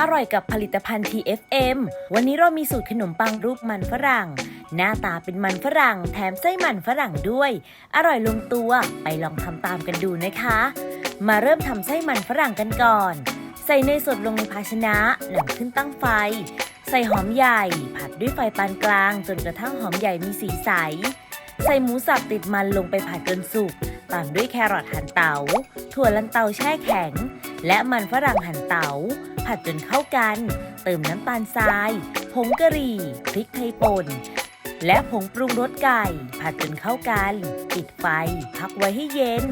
อร่อยกับผลิตภัณฑ์ TFM วันนี้เรามีสูตรขนมปังรูปมันฝรั่ง หน้าตาเป็นมันฝรั่ง แถมไส้มันฝรั่งด้วย อร่อยลงตัวไปลองทำตามกันดูนะคะ มาเริ่มทำไส้มันฝรั่งกันก่อน ใส่เนยสดลงในภาชนะนำขึ้นตั้งไฟ ใส่หอมใหญ่ ผัดด้วยไฟปานกลาง จนกระทั่งหอมใหญ่มีสีใส ใส่หมูสับติดมันลงไปผัดจนสุกตามด้วยแครอทหั่นเตา ถั่วลันเตาแช่แข็ง และมันฝรั่งหั่นเตาผัดจนเข้ากัน เติมน้ำตาลทราย ผงกะหรี่ พริกไทยป่น และผงปรุงรสไก่ ผัดจนเข้ากัน ปิดไฟ พักไว้ให้เย็น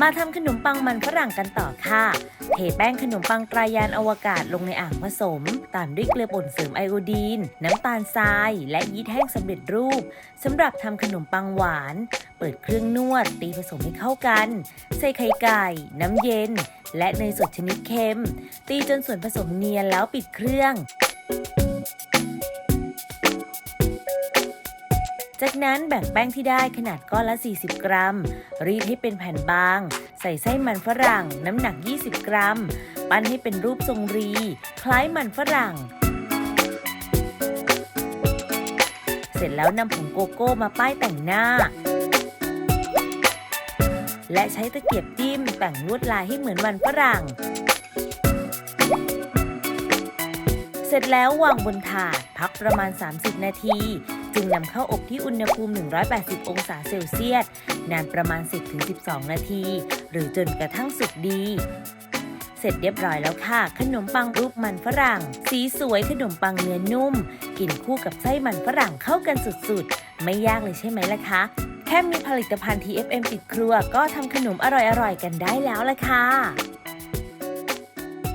มาทำขนมปังมันฝรั่งกันต่อค่ะ เทแป้งขนมปังตรายานอวกาศลงในอ่างผสม ตามด้วยเกลือป่นเสริมไอโอดีน น้ำตาลทราย และยีสต์แห้งสำเร็จรูปสำหรับทำขนมปังหวาน เปิดเครื่องนวด ตีผสมให้เข้ากัน ใส่ไข่ไก่ น้ำเย็น และเนยสดชนิดเค็ม ตีจนส่วนผสมเนียนแล้วปิดเครื่อง จากนั้นแบ่งแป้งที่ได้ขนาดก้อนละ 40 กรัม รีดให้เป็นแผ่นบาง ใส่ไส้มันฝรั่ง น้ำหนัก 20 กรัม ปั้นให้เป็นรูปทรงรี คล้ายมันฝรั่ง เสร็จแล้วนำผงโกโก้มาป้ายแต่งหน้า และใช้ตะเกียบจิ้มแต่งลวดลายให้เหมือนมันฝรั่ง ร็จแล้ววางบนถาดพักประมาณ 30 นาที จึงนำเข้าอบที่อุณหภูมิ 180 องศาเซลเซียส นานประมาณ 10-12 นาที หรือจนกระทั่งสุกดี เสร็จเรียบร้อยแล้วค่ะ ขนมปังรูปมันฝรั่ง สีสวยขนมปังเนื้อนุ่ม กินคู่กับไส้มันฝรั่งเข้ากันสุดๆ ไม่ยากเลยใช่ไหมล่ะคะแค่มีผลิตภัณฑ์ TFM ติดครัว ก็ทำขนมอร่อยๆ กันได้แล้วล่ะค่ะ